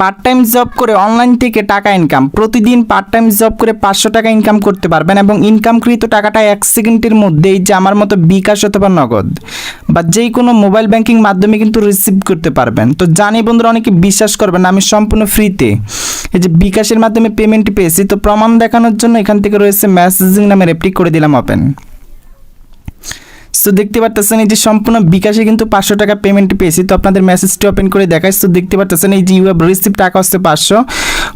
Part time job করে online থেকে টাকা ইনকাম প্রতিদিন পার্ট টাইম জব করে পাঁচশো টাকা ইনকাম করতে পারবেন এবং ইনকামকৃত টাকাটা এক সেকেন্ডের মধ্যেই যে আমার মতো বিকাশ অথবা নগদ বা যে কোনো মোবাইল ব্যাংকিং মাধ্যমে কিন্তু রিসিভ করতে পারবেন। তো জানি বন্ধুরা অনেকে বিশ্বাস করবেন আমি সম্পূর্ণ ফ্রিতে এই যে বিকাশের মাধ্যমে পেমেন্ট পেয়েছি, তো প্রমাণ দেখানোর জন্য এখান থেকে রয়েছে মেসেজিং নামের অ্যাপটি করে দিলাম ওপেন সো দেখতে পারতেছেন এই যে সম্পূর্ণ বিকাশে কিন্তু পাঁচশো টাকা পেমেন্ট পেয়েছি। তো আপনাদের মেসেজটি ওপেন করে দেখাই। সো দেখতে পারতেছেন এই যে ইউ হ্যাভ রিসিভ টাকা হচ্ছে পাঁচশো।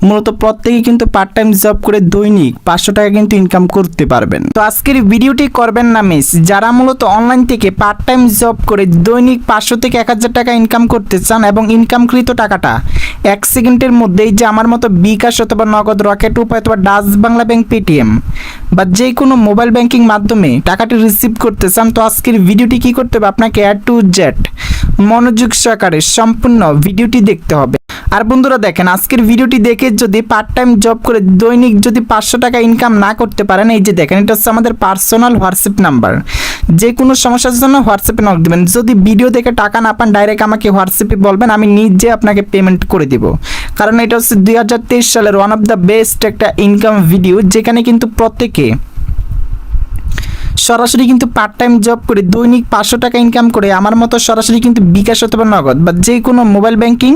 মূলত প্রত্যেকেই কিন্তু পার্ট টাইম জব করে দৈনিক পাঁচশো টাকা কিন্তু ইনকাম করতে পারবেন। তো আজকের ভিডিওটি করবেন না মিস যারা মূলত অনলাইন থেকে পার্ট টাইম জব করে দৈনিক পাঁচশো থেকে এক হাজার টাকা ইনকাম করতে চান এবং ইনকামকৃত টাকাটা এক সেকেন্ডের মধ্যেই যে আমার মতো বিকাশ অথবা নগদ রকেট উপায় অথবা ডাচ বাংলা ব্যাংক পেটিএম বা যে কোনো মোবাইল ব্যাংকিং মাধ্যমে টাকাটি রিসিভ করতে চান, তো আজকের ভিডিওটি কি করতে হবে? আপনাকে অ্যাড টু জেড মনোযোগ সহকারে সম্পূর্ণ ভিডিওটি দেখতে হবে। আর বন্ধুরা দেখেন, আজকের ভিডিওটি দেখে যদি পার্ট টাইম জব করে দৈনিক যদি পাঁচশো টাকা ইনকাম না করতে পারেন, এই যে দেখেন, এটা হচ্ছে আমাদের পার্সোনাল হোয়াটসঅ্যাপ নাম্বার যে কোনো সমস্যার জন্য হোয়াটসঅ্যাপে নক দেবেন। যদি ভিডিও দেখে টাকা না পান ডাইরেক্ট আমাকে হোয়াটসঅ্যাপে বলবেন, আমি নিজে আপনাকে পেমেন্ট করে দিব। কারণ এটা হচ্ছে দুই হাজার তেইশ সালের ওয়ান অফ দ্য বেস্ট একটা ইনকাম ভিডিও যেখানে কিন্তু প্রত্যেকে সরাসরি কিন্তু পার্ট টাইম জব করে দৈনিক পাঁচশো টাকা ইনকাম করে, আমার মতো সরাসরি কিন্তু বিকাশ অথবা নগদ বা যে কোনো মোবাইল ব্যাংকিং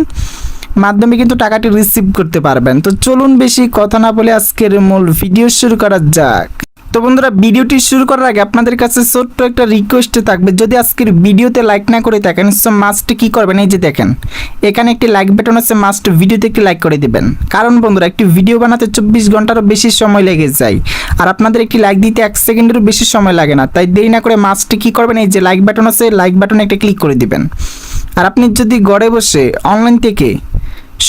মাধ্যমে কিন্তু টাকাটি রিসিভ করতে পারবেন। তো চলুন বেশি কথা না বলে আজকের মূল ভিডিও শুরু করা যাক। তো বন্ধুরা ভিডিওটি শুরু করার আগে আপনাদের কাছে ছোট্ট একটা রিকোয়েস্ট থাকবে। যদি আজকের ভিডিওতে লাইক না করে থাকেন সো মাস্ট কি করবেন? এই যে দেখেন, এখানে একটি লাইক বাটন আছে মাস্ট ভিডিওতে একটি লাইক করে দিবেন। কারণ বন্ধুরা, একটি ভিডিও বানাতে চব্বিশ ঘন্টারও বেশি সময় লেগে যায়। আর আপনাদের একটি লাইক দিতে এক সেকেন্ডেরও বেশি সময় লাগে না। তাই দেরি না করে মাস্ট কি করবেন? এই যে লাইক বাটন আছে লাইক বাটনে একটা ক্লিক করে দিবেন। আর আপনি যদি ঘরে বসে অনলাইন থেকে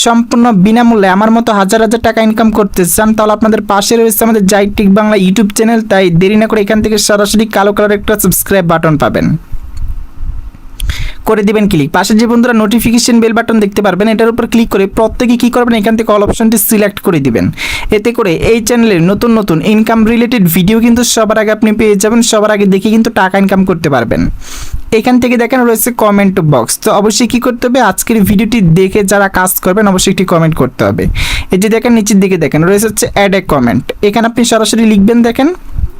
সম্পূর্ণ বিনামূল্যে আমার মতো হাজার হাজার টাকা ইনকাম করতে চান তাহলে আপনাদের পাশে রয়েছে আমাদের জাইটিক বাংলা ইউটিউব চ্যানেল তাই দেরি না করে এখান থেকে সরাসরি কালো কালার একটা সাবস্ক্রাইব বাটন পাবেন। করে দিবেন ক্লিক পাশে যে বন্ধুরা নোটিফিকেশন বেল বাটন দেখতে পারবেন, এটার উপর ক্লিক করে প্রত্যেকে কী করবেন? এখান থেকে অল অপশনটি সিলেক্ট করে দিবেন। এতে করে এই চ্যানেলের নতুন নতুন ইনকাম রিলেটেড ভিডিও কিন্তু সবার আগে আপনি পেয়ে যাবেন, সবার আগে দেখে কিন্তু টাকা ইনকাম করতে পারবেন। এখান থেকে দেখেন রয়েছে কমেন্ট বক্স তো অবশ্যই কী করতে হবে? আজকের ভিডিওটি দেখে যারা কাজ করবেন, অবশ্যই একটি কমেন্ট করতে হবে। এই যে দেখেন, নিচের দিকে দেখেন, রয়েছে হচ্ছে অ্যাড এ কমেন্ট এখানে আপনি সরাসরি লিখবেন, দেখেন।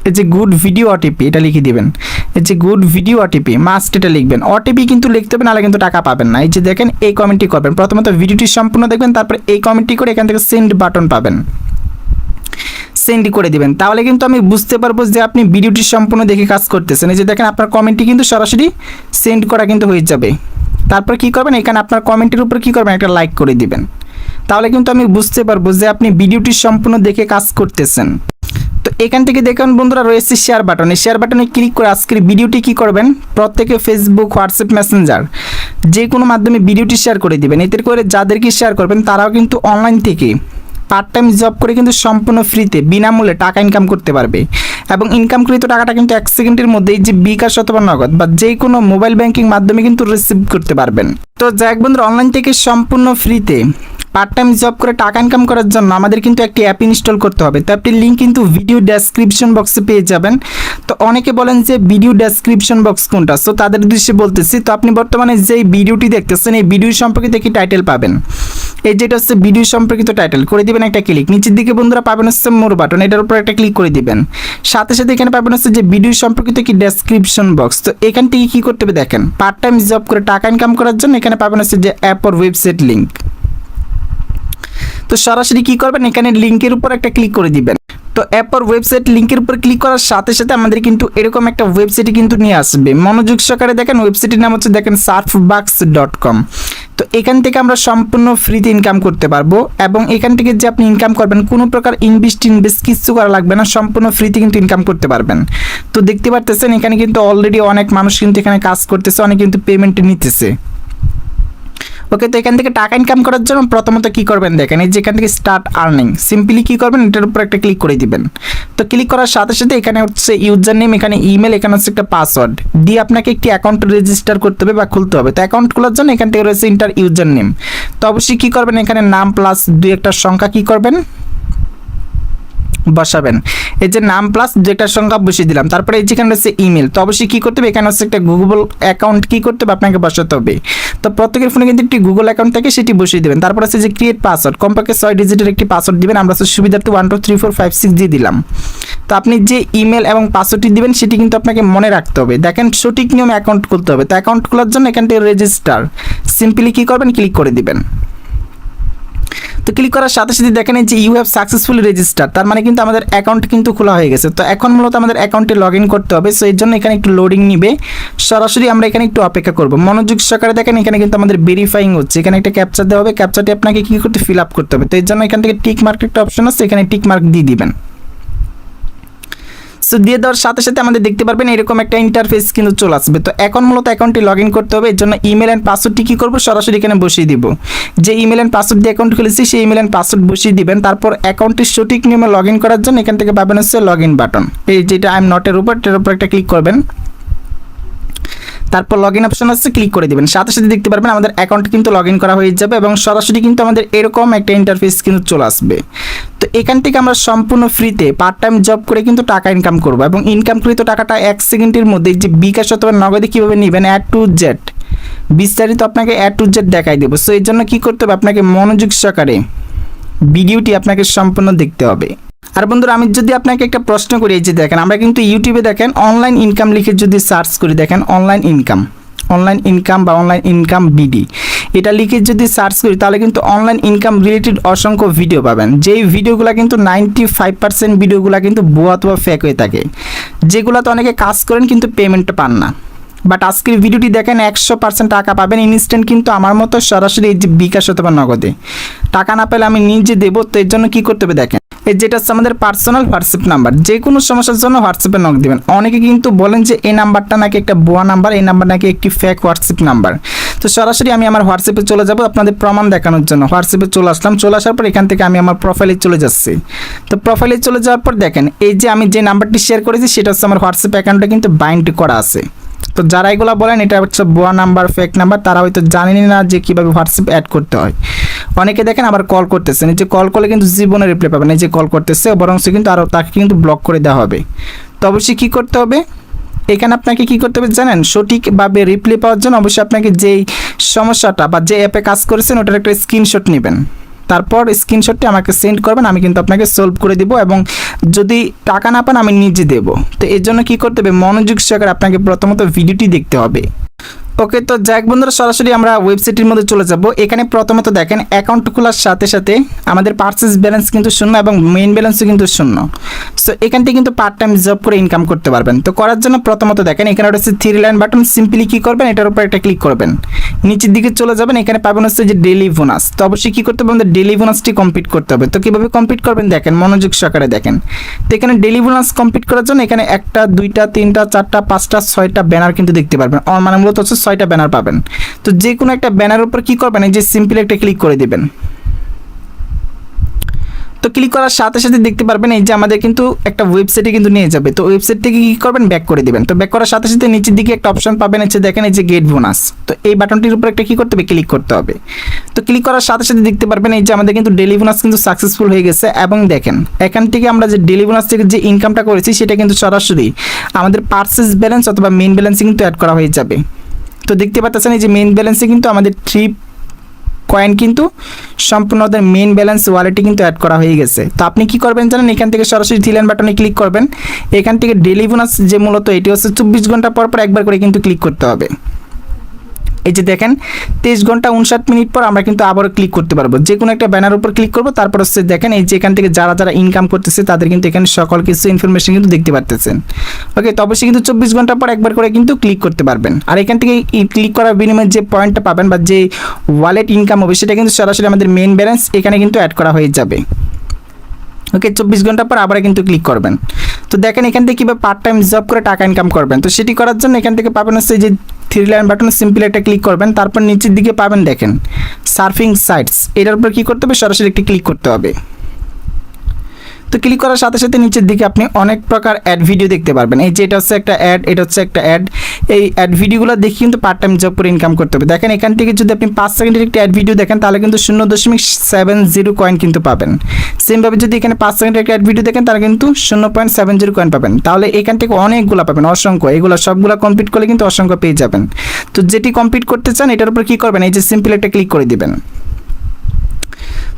এই যে গুড ভিডিও ওটিপি এটা লিখে দিবেন। এই যে গুড ভিডিও ওটিপি মাস্ট এটা লিখবেন। ওটিপি কিন্তু লিখতে হবে, নাহলে কিন্তু টাকা পাবেন না। এই যে দেখেন, এই কমেন্টটি করবেন। প্রথমত ভিডিওটি সম্পূর্ণ দেখবেন, তারপর এই কমেন্টটি করে এখান থেকে সেন্ড বাটন পাবেন। সেন্ড করে দিবেন। তাহলে কিন্তু আমি বুঝতে পারব যে আপনি ভিডিওটি সম্পূর্ণ দেখে কাজ করতেছেন। এই যে দেখেন, আপনার কমেন্টটি কিন্তু সরাসরি সেন্ড করা কিন্তু হয়ে যাবে। তারপর কি করবেন? এখানে আপনার কমেন্টের উপর কি করবেন? একটা লাইক করে দিবেন। তাহলে কিন্তু আমি বুঝতে পারব যে আপনি ভিডিওটি সম্পূর্ণ দেখে কাজ করতেছেন। এখান থেকে দেখুন বন্ধুরা, রয়েছে শেয়ার বাটন শেয়ার বাটনে ক্লিক করে আজকের ভিডিওটি কি করবেন? প্রত্যেকে ফেসবুক হোয়াটসঅ্যাপ মেসেঞ্জার যে কোনো মাধ্যমে ভিডিওটি শেয়ার করে দিবেন। এতে করে যাদেরকে শেয়ার করবেন, তারাও কিন্তু অনলাইন থেকে পার্ট টাইম জব করে কিন্তু সম্পূর্ণ ফ্রিতে বিনামূল্যে টাকা ইনকাম করতে পারবে। এবং ইনকামকৃত টাকাটা কিন্তু এক সেকেন্ডের মধ্যেই যে বিকাশ অথবা নগদ বা যে কোনো মোবাইল ব্যাংকিং মাধ্যমে কিন্তু রিসিভ করতে পারবেন। তো যাক বন্ধুরা অনলাইন থেকে সম্পূর্ণ ফ্রিতে পার্ট টাইম জব করে টাকা ইনকাম করার জন্য আমাদের কিন্তু একটি অ্যাপ ইনস্টল করতে হবে। তো অ্যাপটির লিঙ্ক কিন্তু ভিডিও ডেসক্রিপশন বক্সে পেয়ে যাবেন। তো অনেকে বলেন যে ভিডিও ডেসক্রিপশন বক্স কোনটা? সো তাদের উদ্দেশ্যে বলতেছি, তো আপনি বর্তমানে যেই ভিডিওটি দেখতেছেন, এই ভিডিও সম্পর্কিত একটি টাইটেল পাবেন। এই যেটা হচ্ছে ভিডিও সম্পর্কিত টাইটেল করে দিবেন একটা ক্লিক নিচের দিকে বন্ধুরা পাবেন হচ্ছে মোর বাটন এটার উপর একটা ক্লিক করে দিবেন। সাথে সাথে এখানে পাবেন হচ্ছে যে ভিডিও সম্পর্কিত কি ডেসক্রিপশন বক্স তো এখান থেকে কি করতে হবে দেখেন পার্ট টাইম জব করে টাকা ইনকাম করার জন্য এখানে পাবেন হচ্ছে যে অ্যাপ ওর ওয়েবসাইট লিঙ্ক তো সরাসরি কি করবেন? এখানে লিঙ্কের উপর একটা ক্লিক করে দিবেন। তো অ্যাপর ওয়েবসাইট লিঙ্কের উপর ক্লিক করার সাথে সাথে আমাদের কিন্তু এরকম একটা ওয়েবসাইটে কিন্তু নিয়ে আসবে। মনোযোগ সহকারে দেখেন, ওয়েবসাইটের নাম হচ্ছে দেখেন সার্ফবাক্স ডট কম তো এখান থেকে আমরা সম্পূর্ণ ফ্রিতে ইনকাম করতে পারব এবং এখান থেকে যে আপনি ইনকাম করবেন, কোনো প্রকার ইনভেস্ট ইনভেস্ট কিছু করা লাগবে না, সম্পূর্ণ ফ্রিতে কিন্তু ইনকাম করতে পারবেন। তো দেখতে পারতেছেন, এখানে কিন্তু অলরেডি অনেক মানুষ কিন্তু এখানে কাজ করতেছে, অনেক কিন্তু পেমেন্ট নিতেছে। ওকে তো এখান থেকে টাকা ইনকাম করার জন্য প্রথমত কি করবেন দেখেন, এই যে এখান থেকে স্টার্ট আর্নিং সিম্পলি কি করবেন, এটার উপর একটা ক্লিক করে দিবেন। তো ক্লিক করার সাথে সাথে এখানে হচ্ছে ইউজার নেম এখানে ইমেল এখানে হচ্ছে একটা পাসওয়ার্ড দিয়ে আপনাকে একটি অ্যাকাউন্ট রেজিস্টার করতে হবে বা খুলতে হবে। তো অ্যাকাউন্ট খোলার জন্য এখান থেকে রয়েছে ইন্টার ইউজার নেম তো অবশ্যই কি করবেন, এখানে নাম প্লাস দুই একটা সংখ্যা কি করবেন? বসাবেন। এই যে নাম প্লাস যেটার সংখ্যা বসিয়ে দিলাম, তারপরে এই যেখানে হচ্ছে ইমেল তো অবশ্যই কী করতে হবে? এখানে হচ্ছে একটা গুগল অ্যাকাউন্ট কী করতে হবে? আপনাকে বসাতে হবে। তো প্রত্যেকের ফোনে কিন্তু একটি গুগল অ্যাকাউন্ট থাকে, সেটি বসিয়ে দেবেন। তারপর হচ্ছে যে ক্রিয়েট পাসওয়ার্ড কমপক্ষে ছয় ডিজিটের একটি পাসওয়ার্ড দিবেন। আমরা হচ্ছে সুবিধার্থে one two three four five six দিয়ে দিলাম। তো আপনি যে ইমেল এবং পাসওয়ার্ডটি দিবেন, সেটি কিন্তু আপনাকে মনে রাখতে হবে। দেখেন সঠিক নিয়মে অ্যাকাউন্ট খুলতে হবে। তো অ্যাকাউন্ট খোলার জন্য এখান থেকে রেজিস্টার সিম্পলি কী করবেন? ক্লিক করে দিবেন। তো ক্লিক করার সাথে সাথে দেখেন যে ইউ হ্যাভ সাকসেসফুলি রেজিস্টার তার মানে কিন্তু আমাদের অ্যাকাউন্ট কিন্তু খোলা হয়ে গেছে। তো এখন মূলত আমাদের অ্যাকাউন্টে লগ ইন করতে হবে। সো এর জন্য এখানে একটু লোডিং নিবে। সরাসরি আমরা এখানে একটু অপেক্ষা করব। মনোযোগ সহকারে দেখেন এখানে কিন্তু আমাদের ভেরিফাইং হচ্ছে। এখানে একটা ক্যাপচার দেওয়া হবে। ক্যাপচারটি আপনাকে কী করতে ফিল আপ করতে হবে। তো এর জন্য এখান থেকে টিক মার্ক একটা অপশন আছে। এখানে টিক মার্ক দিয়ে দিবেন। সো দিয়ে দেওয়ার সাথে সাথে আমাদের দেখতে পারবেন এরকম একটা ইন্টারফেস কিন্তু চলে আসবে। তো এখন মূলত অ্যাকাউন্টটি লগ ইন করতে হবে, এর জন্য ইমেল অ্যান্ড পাসওয়ার্ডটি কী করব? সরাসরি এখানে বসিয়ে দিব। যে ইমেল অ্যান্ড পাসওয়ার্ড দিয়ে অ্যাকাউন্ট খুলেছি, সেই ইমেল অ্যান্ড পাসওয়ার্ড বসিয়ে দিবেন। তারপর অ্যাকাউন্টটি সঠিক নিয়মে লগ ইন করার জন্য এখান থেকে পাবেন হচ্ছে লগ ইন বাটন এই যেটা আই এম নটের উপর, এটার উপর একটা ক্লিক করবেন। তারপর লগ ইন অপশন আছে ক্লিক করে দিবেন। সাথে সাথে দেখতে পারবেন আমাদের অ্যাকাউন্ট কিন্তু লগ ইন করা হয়ে যাবে এবং সরাসরি কিন্তু আমাদের এরকম একটা ইন্টারফেস কিন্তু চলে আসবে। তো এখান থেকে আমরা সম্পূর্ণ ফ্রিতে পার্ট টাইম জব করে কিন্তু টাকা ইনকাম করব এবং ইনকামকৃত টাকাটা এক সেকেন্ডের মধ্যে যে বিকাশ অথবা নগদে কীভাবে নেবেন অ্যাড টু জেড বিস্তারিত আপনাকে অ্যাড টু জেড দেখাই দেবো। সো এর জন্য কী করতে হবে? আপনাকে মনোযোগ সহকারে ভিডিওটি আপনাকে সম্পূর্ণ দেখতে হবে। আর বন্ধুরা, আমি যদি আপনাকে একটা প্রশ্ন করি, এই যে দেখেন, আমরা কিন্তু ইউটিউবে দেখেন অনলাইন ইনকাম লিখে যদি সার্চ করি, দেখেন অনলাইন ইনকাম অনলাইন ইনকাম বা অনলাইন ইনকাম বিডি এটা লিখে যদি সার্চ করি, তাহলে কিন্তু অনলাইন ইনকাম রিলেটেড অসংখ্য ভিডিও পাবেন। যেই ভিডিওগুলো কিন্তু নাইনটি ফাইভ পার্সেন্ট ভিডিওগুলো কিন্তু ভুয়া অথবা ফেক হয়ে থাকে। যেগুলোতে অনেকে কাজ করেন, কিন্তু পেমেন্ট পান না। বাট আজকের ভিডিওটি দেখেন, একশো পার্সেন্ট টাকা পাবেন ইনস্ট্যান্ট কিন্তু আমার মতো সরাসরি এই যে বিকাশ নগদে। টাকা না পেলে আমি নিজে দেবো, তো এর জন্য কী করতে হবে দেখেন? যেটা হচ্ছে আমাদের পার্সোনাল হোয়াটসঅ্যাপ নাম্বার যে কোনো সমস্যার জন্য হোয়াটসঅ্যাপে নক দেবেন। অনেকে কিন্তু বলেন যে এই নাম্বারটা নাকি একটা বোয়া নাম্বার এই নাম্বার নাকি একটি ফেক হোয়াটসঅ্যাপ নাম্বার তো সরাসরি আমি আমার হোয়াটসঅ্যাপে চলে যাব আপনাদের প্রমাণ দেখানোর জন্য। হোয়াটসঅ্যাপে চলে আসলাম, চলে আসার পর এখান থেকে আমি আমার প্রোফাইলে চলে যাচ্ছি। তো প্রোফাইলে চলে যাওয়ার পর দেখেন, এই যে আমি যে নাম্বারটি শেয়ার করেছি, সেটা হচ্ছে আমার হোয়াটসঅ্যাপ অ্যাকাউন্টে কিন্তু বাইন্ড করা আছে। তো যারা এগুলো বলেন, এটা হচ্ছে ভুয়া নাম্বার ফেক নাম্বার তারা হয়তো জানেনই না যে কীভাবে হোয়াটসঅ্যাপ অ্যাড করতে হয়। অনেকে দেখেন আবার কল করতেছেন এই যে কল করলে কিন্তু জীবনে রিপ্লাই পাবেন এই যে কল করতেছে বরং সে কিন্তু আরও তাকে কিন্তু ব্লক করে দেওয়া হবে। তো অবশ্যই কী করতে হবে? এখানে আপনাকে কি করতে হবে জানেন? সঠিকভাবে রিপ্লাই পাওয়ার জন্য অবশ্যই আপনাকে যেই সমস্যাটা বা যে অ্যাপে কাজ করেছেন, ওটার একটা স্ক্রিনশট নেবেন। তারপর স্ক্রিনশটটি আমাকে সেন্ড করবেন, আমি কিন্তু আপনাকে সলভ করে দিব এবং যদি টাকা না পান, আমি নিজে দেবো। তো এর জন্য কী করতে হবে? মনোযোগ সহকারে আপনাকে প্রথমত ভিডিওটি দেখতে হবে। ওকে, তো যাক বন্ধুরা, সরাসরি আমরা ওয়েবসাইটের মধ্যে চলে যাব। এখানে প্রথমত দেখেন অ্যাকাউন্ট খোলার সাথে সাথে আমাদের পার্সেস ব্যালেন্স কিন্তু শূন্য এবং মেইন ব্যালেন্সও কিন্তু শূন্য। সো এখান থেকে কিন্তু পার্ট টাইম জব করে ইনকাম করতে পারবেন। তো করার জন্য প্রথমত দেখেন, এখানে হচ্ছে থ্রি লাইন বাটন সিম্পলি কী করবেন, এটার উপর একটা ক্লিক করবেন। নিচের দিকে চলে যাবেন, এখানে পাবেন হচ্ছে যে ডেলি বোনাস তো অবশ্যই কী করতে হবে আমাদের ডেলি বোনাসটি কমপ্লিট করতে হবে। তো কীভাবে কমপ্লিট করবেন দেখেন, মনোযোগ সহকারে দেখেন। তো এখানে ডেলি বোনাস কমপ্লিট করার জন্য এখানে একটা, দুইটা, তিনটা, চারটা, পাঁচটা, ছয়টা ব্যানার কিন্তু দেখতে পারবেন। মানে মূলত হচ্ছে ছয়টা ব্যানার পাবেন। তো যে কোনো একটা ব্যানার উপর কী করবেন? এই যে সিম্পলি একটা ক্লিক করে দিবেন। তো ক্লিক করার সাথে সাথে দেখতে পারবেন, এই যে আমাদের কিন্তু একটা ওয়েবসাইটে কিন্তু নিয়ে যাবে। তো ওয়েবসাইট থেকে কী করবেন? ব্যাক করে দিবেন। তো ব্যাক করার সাথে সাথে নিচের দিকে একটা অপশন পাবেন, হচ্ছে দেখেন এই যে গেট বোনাস তো এই বাটনটির উপর একটা কী করতে হবে? ক্লিক করতে হবে। তো ক্লিক করার সাথে সাথে দেখতে পারবেন, এই যে আমাদের কিন্তু ডেলি বোনাস কিন্তু সাকসেসফুল হয়ে গেছে। এবং দেখেন, এখান থেকে আমরা যে ডেলি বোনাস থেকে যে ইনকামটা করেছি, সেটা কিন্তু সরাসরি আমাদের পার্সেস ব্যালেন্স অথবা মেইন ব্যালেন্সে কিন্তু অ্যাড করা হয়ে যাবে। তো দেখতে পাচ্ছেন এই যে মেইন ব্যালেন্সে কিন্তু আমাদের থ্রি কয়েন কিন্তু সম্পূর্ণ ওদের মেইন ব্যালেন্স ওয়ালেটে কিন্তু অ্যাড করা হয়ে গেছে। তো আপনি কি করবেন জানেন? এখান থেকে সরাসরি থিলেন বাটনে ক্লিক করবেন। এখান থেকে ডেলি বোনাস যে মূলত এটি হচ্ছে চব্বিশ ঘণ্টা পর পর একবার করে কিন্তু ক্লিক করতে হবে। এই যে দেখেন, তেইশ ঘণ্টা উনষাট মিনিট পর আমরা কিন্তু আবারও ক্লিক করতে পারব। যে কোনো একটা ব্যানার উপর ক্লিক করব, তারপর হচ্ছে দেখেন, এই যে এখান থেকে যারা যারা ইনকাম করতেছে, তাদের কিন্তু এখানে সকল কিছু ইনফরমেশন কিন্তু দেখতে পারতেছেন। ওকে তো অবশ্যই কিন্তু চব্বিশ ঘণ্টা পর একবার করে কিন্তু ক্লিক করতে পারবেন। আর এখান থেকে ক্লিক করার বিনিময়ে যে পয়েন্টটা পাবেন বা যে ওয়ালেট ইনকাম হবে, সেটা কিন্তু সরাসরি আমাদের মেন ব্যালেন্স এখানে কিন্তু অ্যাড করা হয়ে যাবে। ওকে চব্বিশ ঘণ্টা পর আবার কিন্তু ক্লিক করবেন। তো দেখেন এখান থেকে কীভাবে পার্ট টাইম জব করে টাকা ইনকাম করবেন। তো সেটি করার জন্য এখান থেকে পাবেন হচ্ছে যে থ্রি লাইন বাটনে সিম্পল একটা ক্লিক করবেন। তারপর নিচের দিকে পাবেন দেখেন সার্ফিং সাইটস এটার উপর কী করতে হবে? সরাসরি একটি ক্লিক করতে হবে। তো ক্লিক করার সাথে সাথে নিচের দিকে আপনি অনেক প্রকার অ্যাড ভিডিও দেখতে পারবেন। এই যে এটা হচ্ছে একটা অ্যাড এটা হচ্ছে একটা অ্যাড এই অ্যাড ভিডিওগুলো দেখে কিন্তু পার্ট টাইম জব করে ইনকাম করতে হবে। দেখেন এখান থেকে যদি আপনি পাঁচ সেকেন্ডের একটি অ্যাড ভিডিও দেখেন, তাহলে কিন্তু শূন্য দশমিক সেভেন জিরো কয়েন কিন্তু পাবেন। সেমভাবে যদি এখানে পাঁচ সেকেন্ডের একটা অ্যাড ভিডিও দেখেন, তাহলে কিন্তু শূন্য পয়েন্ট সেভেন জিরো কয়েন পাবেন। তাহলে এখান থেকে অনেকগুলো পাবেন, অসংখ্য। এগুলো সবগুলো কমপ্লিট করলে কিন্তু অসংখ্য পেয়ে যাবেন। তো যেটি কমপ্লিট করতে চান, এটার উপর কী করবেন? এই যে সিম্পল একটা ক্লিক করে দিবেন।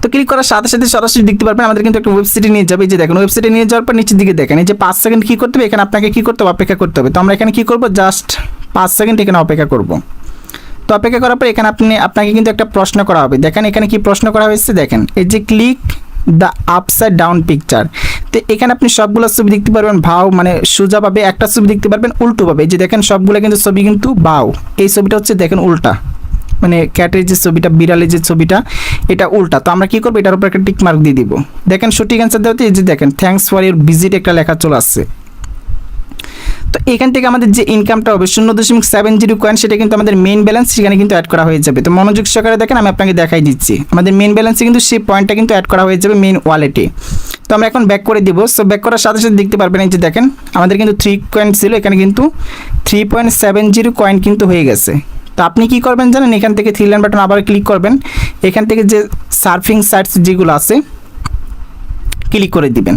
তো ক্লিক করার সাথে সাথে সরাসরি দেখতে পারবেন আমাদের কিন্তু একটা ওয়েবসাইটে নিয়ে যাবে। যে দেখেন ওয়েবসাইটে নিয়ে যাওয়ার পর নিচের দিকে দেখেন। এই যে পাঁচ সেকেন্ড কী করতে হবে? এখানে আপনাকে কী করতে হবে? অপেক্ষা করতে হবে। তো আমরা এখানে কী করব? জাস্ট পাঁচ সেকেন্ড এখানে অপেক্ষা করব। তো অপেক্ষা করার পর এখানে আপনি আপনাকে কিন্তু একটা প্রশ্ন করা হবে। দেখেন এখানে কি প্রশ্ন করা হয়েছে? দেখেন। এই যে click the upside down picture তো এখানে আপনি সবগুলো ছবি দেখতে পারবেন। ভাও মানে সোজাভাবে একটা ছবি দেখতে পারবেন উল্টোভাবে যে দেখেন, সবগুলো কিন্তু ছবি কিন্তু বাও এই ছবিটা হচ্ছে, দেখেন, উল্টা। মানে ক্যাটের যে ছবিটা, বিড়ালের যে ছবিটা, এটা উল্টা। তো আমরা কি করব? এটার উপর একটা টিক মার্ক দিয়ে দিব। দেখেন সঠিক অ্যান্সার দেওয়াতে এই যে দেখেন থ্যাঙ্কস ফর ইউর ভিজিট একটা লেখা চলে আসছে। তো এখান থেকে আমাদের যে ইনকামটা হবে, শূন্য দশমিক সেভেন জিরো কয়েন সেটা কিন্তু আমাদের মেন ব্যালেন্স সেখানে কিন্তু অ্যাড করা হয়ে যাবে। তো মনোযোগ সহকারে দেখেন, আমি আপনাকে দেখাই দিচ্ছি। আমাদের মেন ব্যালেন্সে কিন্তু সেই পয়েন্টটা কিন্তু অ্যাড করা হয়ে যাবে মেন ওয়ালেটে তো আমরা এখন ব্যাক করে দিব। সো ব্যাক করার সাথে সাথে দেখতে পারবেন, এই যে দেখেন, আমাদের কিন্তু থ্রি কয়েন ছিল, এখানে কিন্তু three point seven zero coin কিন্তু হয়ে গেছে। তো আপনি কি করবেন জানেন? এখান থেকে থ্রি লাইন বাটন আবার ক্লিক করবেন। এখান থেকে যে সার্ফিং সাইটস যেগুলো আছে ক্লিক করে দিবেন।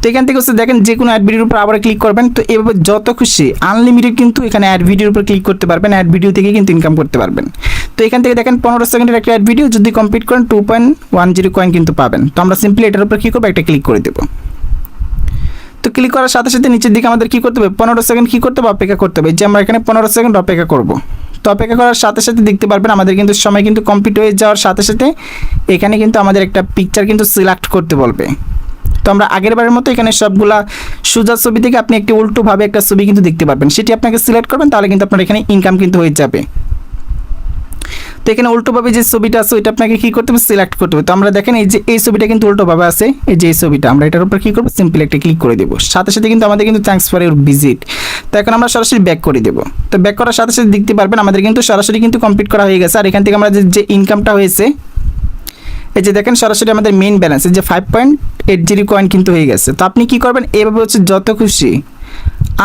তো এখান থেকে হচ্ছে দেখেন যে কোনো অ্যাড ভিডিওর উপর আবার ক্লিক করবেন। তো এভাবে যত খুশি আনলিমিটেড কিন্তু এখানে অ্যাড ভিডিওর উপর ক্লিক করতে পারবেন। অ্যাড ভিডিও থেকে কিন্তু ইনকাম করতে পারবেন। তো এখান থেকে দেখেন পনেরো সেকেন্ডের একটা অ্যাড ভিডিও যদি কমপ্লিট করেন two point one zero coin কিন্তু পাবেন। তো আমরা সিম্পলি এটার উপর কী করব? একটা ক্লিক করে দেবো। তো ক্লিক করার সাথে সাথে নিচের দিকে আমাদের কী করতে হবে? পনেরো সেকেন্ড কী করতে হবে? অপেক্ষা করতে হবে। যে আমরা এখানে পনেরো সেকেন্ড অপেক্ষা করব। তো অপেক্ষা করার সাথে সাথে দেখতে পারবেন আমাদের কিন্তু সময় কিন্তু কমপ্লিট হয়ে যাওয়ার সাথে সাথে এখানে কিন্তু আমাদের একটা পিকচার কিন্তু সিলেক্ট করতে বলবে। তো আমরা আগের বারের মতো এখানে সবগুলা সোজা ছবি থেকে আপনি একটি উল্টোভাবে একটা ছবি কিন্তু দেখতে পারবেন। সেটি আপনাকে সিলেক্ট করবেন, তাহলে কিন্তু আপনার এখানে ইনকাম কিন্তু হয়ে যাবে। এখানে উল্টোভাবে যে ছবিটা আছে, ওইটা আপনাকে কী করতে হবে? সিলেক্ট করতে হবে। তো আমরা দেখেন, এই যে, এই ছবিটা কিন্তু উল্টোভাবে আছে। এই যে, এই ছবিটা, আমরা এটার উপর কী করব? সিম্পল একটা ক্লিক করে দেবো। সাথে সাথে কিন্তু আমাদের কিন্তু থ্যাঙ্কস ফর ইউর ভিজিট তো এখন আমরা সরাসরি ব্যাক করে দেবো। তো ব্যাক করার সাথে সাথে দেখতে পারবেন, আমাদের কিন্তু সরাসরি কিন্তু কমপ্লিট করা হয়ে গেছে। আর এখান থেকে আমরা যে- ইনকামটা হয়েছে, এই যে দেখেন, সরাসরি আমাদের মেইন ব্যালেন্স যে five point eight zero coin কিন্তু হয়ে গেছে। তো আপনি কি করবেন? এভাবে হচ্ছে যত খুশি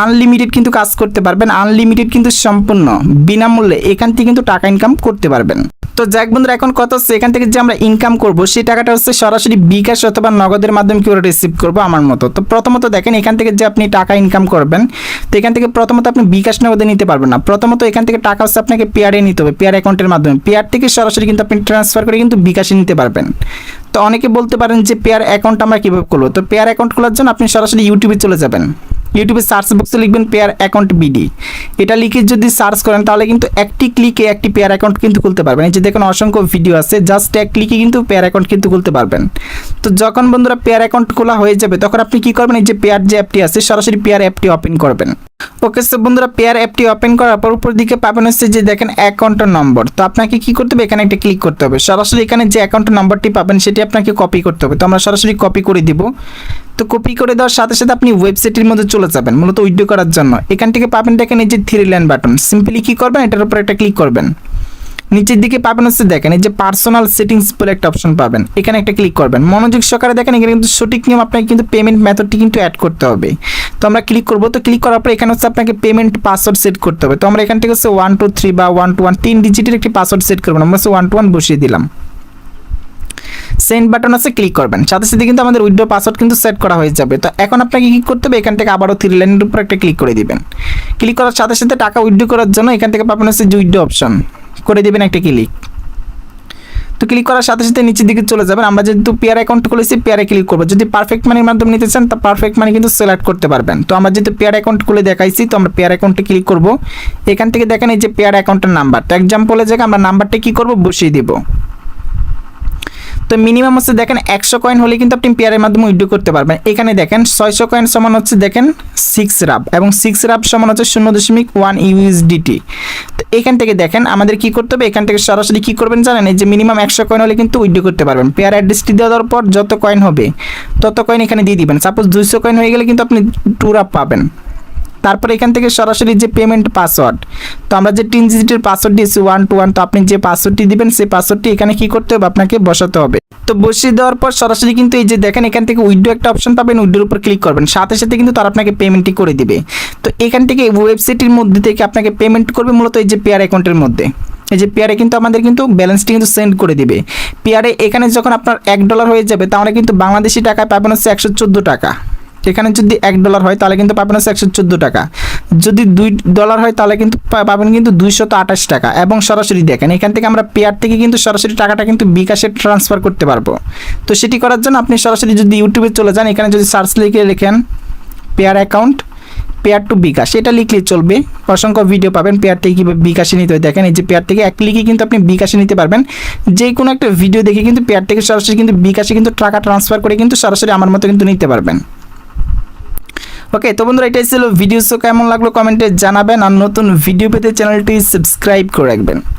আনলিমিটেড কিন্তু কাজ করতে পারবেন আনলিমিটেড কিন্তু সম্পূর্ণ, বিনামূল্যে এখান থেকে কিন্তু টাকা ইনকাম করতে পারবেন। তো যাক বন্ধুরা, এখন কত হচ্ছে এখান থেকে যে আমরা ইনকাম করব, সেই টাকাটা হচ্ছে সরাসরি বিকাশ অথবা নগদের মাধ্যমে কীভাবে রিসিভ করব আমার মতো। তো প্রথমত দেখেন, এখান থেকে যে আপনি টাকা ইনকাম করবেন, তো এখান থেকে প্রথমত আপনি বিকাশ নগদে নিতে পারবেন না। প্রথমত এখান থেকে টাকা হচ্ছে আপনাকে পেয়ারে নিতে হবে পেয়ার অ্যাকাউন্টের মাধ্যমে। পেয়ার থেকে সরাসরি কিন্তু আপনি ট্রান্সফার করে কিন্তু বিকাশে নিতে পারবেন। তো অনেকে বলতে পারেন যে পেয়ার অ্যাকাউন্ট আমরা কীভাবে করব? তো পেয়ার অ্যাকাউন্ট খোলার জন্য আপনি সরাসরি ইউটিউবে চলে যাবেন। ইউটিউবে সার্চ বক্সে লিখবেন পেয়ার অ্যাকাউন্ট বিডি এটা লিখে যদি সার্চ করেন, তাহলে কিন্তু একটি ক্লিকে একটি পেয়ার অ্যাকাউন্ট কিন্তু খুলতে পারবেন। এই যে দেখুন, অসংখ্য ভিডিও আছে জাস্ট এক ক্লিকে কিন্তু পেয়ার অ্যাকাউন্ট কিন্তু খুলতে পারবেন। তো যখন বন্ধুরা পেয়ার অ্যাকাউন্ট খোলা হয়ে যাবে, তখন আপনি কি করবেন? এই যে পেয়ার যে অ্যাপটি আছে, সরাসরি পেয়ার অ্যাপটি ওপেন করবেন। ওকে সো বন্ধুরা পেয়ার অ্যাপটি ওপেন করার পর উপর দিকে পাবেন হচ্ছে যে দেখেন অ্যাকাউন্টের নম্বর তো আপনাকে কি করতে হবে? এখানে একটা ক্লিক করতে হবে। সরাসরি এখানে যে অ্যাকাউন্টের নম্বরটি পাবেন, সেটি আপনাকে কপি করতে হবে। তো আমরা সরাসরি কপি করে দিব। তো কপি করে দেওয়ার সাথে সাথে আপনি ওয়েবসাইটের মধ্যে চলে যাবেন, মূলত উইড্রো করার জন্য। এখান থেকে পাবেন দেখেন এই যে থ্রি লাইন বাটন সিম্পলি কী করবেন? এটার উপর একটা ক্লিক করবেন। নিচের দিকে পাবেন হচ্ছে দেখেন, এই যে পার্সোনাল সেটিংস বলে একটা অপশন পাবেন। এখানে একটা ক্লিক করবেন। মনোযোগ সহকারে দেখেন, এখানে কিন্তু সঠিক নিয়ম আপনাকে কিন্তু পেমেন্ট মেথডটি কিন্তু অ্যাড করতে হবে। তো আমরা ক্লিক করব। তো ক্লিক করার পর এখানে হচ্ছে আপনাকে পেমেন্ট পাসওয়ার্ড সেট করতে হবে। তো আমরা এখান থেকে হচ্ছে ওয়ান টু থ্রি বা ওয়ান টু ওয়ান তিন ডিজিটের একটি পাসওয়ার্ড সেট করবেন আমরা হচ্ছে ওয়ান টু ওয়ান বসিয়ে দিলাম। সেন্ড বাটন আছে, ক্লিক করবেন। সাথে সাথে কিন্তু আমাদের উইড্রো পাসওয়ার্ড কিন্তু সেট করা হয়ে যাবে। তো এখন আপনাকে কি করতে হবে? এখান থেকে আবারও থ্রি লাইনের উপর একটা ক্লিক করে দিবেন। ক্লিক করার সাথে সাথে টাকা উইড্রো করার জন্য এখান থেকে পাবেন হচ্ছে যে উইড্রো অপশন। করে দিবেন একটা ক্লিক তো ক্লিক করার সাথে সাথে নিচের দিকে চলে যাবেন। আমরা যেহেতু পেয়ার অ্যাকাউন্ট খুলেছি পেয়ারে ক্লিক করব। যদি পারফেক্ট মানির মাধ্যমে নিতে চান, তা পারফেক্ট মানি কিন্তু সিলেক্ট করতে পারবেন। তো আমরা যেহেতু পেয়ার অ্যাকাউন্ট খুলে দেখাইছি, তো আমরা পেয়ার অ্যাকাউন্টে ক্লিক করব। এখান থেকে দেখেন এই যে পেয়ার অ্যাকাউন্টের নাম্বার তো এক্সাম্পলের জায়গায় আমরা নাম্বারটা কি করব? বসিয়ে দিব। তো মিনিমাম হচ্ছে দেখেন একশো কয়েন হলে কিন্তু আপনি পেয়ারের মাধ্যমে উইড্রো করতে পারবেন। এখানে দেখেন ছয়শো কয়েন সমান হচ্ছে দেখেন সিক্স রাব এবং সিক্স রাব সমান হচ্ছে শূন্য দশমিক ওয়ান ইউএসডিটি তো এখান থেকে দেখেন আমাদের কি করতে হবে? এখান থেকে সরাসরি কি করবেন জানেন? এই যে মিনিমাম একশো কয়েন হলে কিন্তু উইড্রো করতে পারবেন। পেয়ার অ্যাড্রেসটি দেওয়ার পর যত কয়েন হবে, তত কয়েন এখানে দিয়ে দিবেন। সাপোজ দুইশো কয়েন হয়ে গেলে কিন্তু আপনি টু রাব পাবেন। তারপর এখান থেকে সরাসরি যে পেমেন্ট পাসওয়ার্ড তো আমরা যে তিন ডিজিটের পাসওয়ার্ড দিয়েছি ওয়ান টু ওয়ান তো আপনি যে পাসওয়ার্ডটি দিবেন, সেই পাসওয়ার্ডটি এখানে কি করতে হবে? আপনাকে বসাতে হবে। তো বসিয়ে দেওয়ার পর সরাসরি কিন্তু এই যে দেখেন, এখান থেকে উইডো একটা অপশন পাবেন উইডোর উপর ক্লিক করবেন। সাথে সাথে কিন্তু তারা আপনাকে পেমেন্টটি করে দিবে। তো এখান থেকে ওয়েবসাইটের মধ্যে থেকে আপনাকে পেমেন্ট করবে মূলত এই যে পেয়ার অ্যাকাউন্টের মধ্যে। এই যে পেয়ারে কিন্তু আমাদের কিন্তু ব্যালেন্সটি কিন্তু সেন্ড করে দিবে। পেয়ারে এখানে যখন আপনার এক ডলার হয়ে যাবে, তাহলে কিন্তু বাংলাদেশি টাকায় পাবেন হচ্ছে একশো চোদ্দ টাকা। এখানে যদি এক ডলার হয়, তাহলে কিন্তু পাবেন হচ্ছে একশো চোদ্দ টাকা। যদি দুই ডলার হয়, তাহলে কিন্তু পাবেন কিন্তু দুইশত আঠাশ টাকা। এবং সরাসরি দেখেন, এখান থেকে আমরা পেয়ার থেকে কিন্তু সরাসরি টাকাটা কিন্তু বিকাশে ট্রান্সফার করতে পারব। তো সেটি করার জন্য আপনি সরাসরি যদি ইউটিউবে চলে যান, এখানে যদি সার্চ লিখে লেখেন Payeer account Payeer to bKash, এটা লিখলে চলবে। অসংখ্য ভিডিও পাবেন পেয়ার থেকে কীভাবে বিকাশে নিতে হয়। দেখেন, এই যে পেয়ার থেকে এক ক্লিকে কিন্তু আপনি বিকাশে নিতে পারবেন। যে কোনো একটা ভিডিও দেখে কিন্তু পেয়ার থেকে সরাসরি কিন্তু বিকাশে কিন্তু টাকা ট্রান্সফার করে কিন্তু সরাসরি আমার মতো কিন্তু নিতে পারবেন। ওকে তো বন্ধুরা, এটাই ছিল ভিডিও কেমন লাগল কমেন্টে জানাবেন, আর নতুন ভিডিও পেতে চ্যানেলটি সাবস্ক্রাইব করে রাখবেন।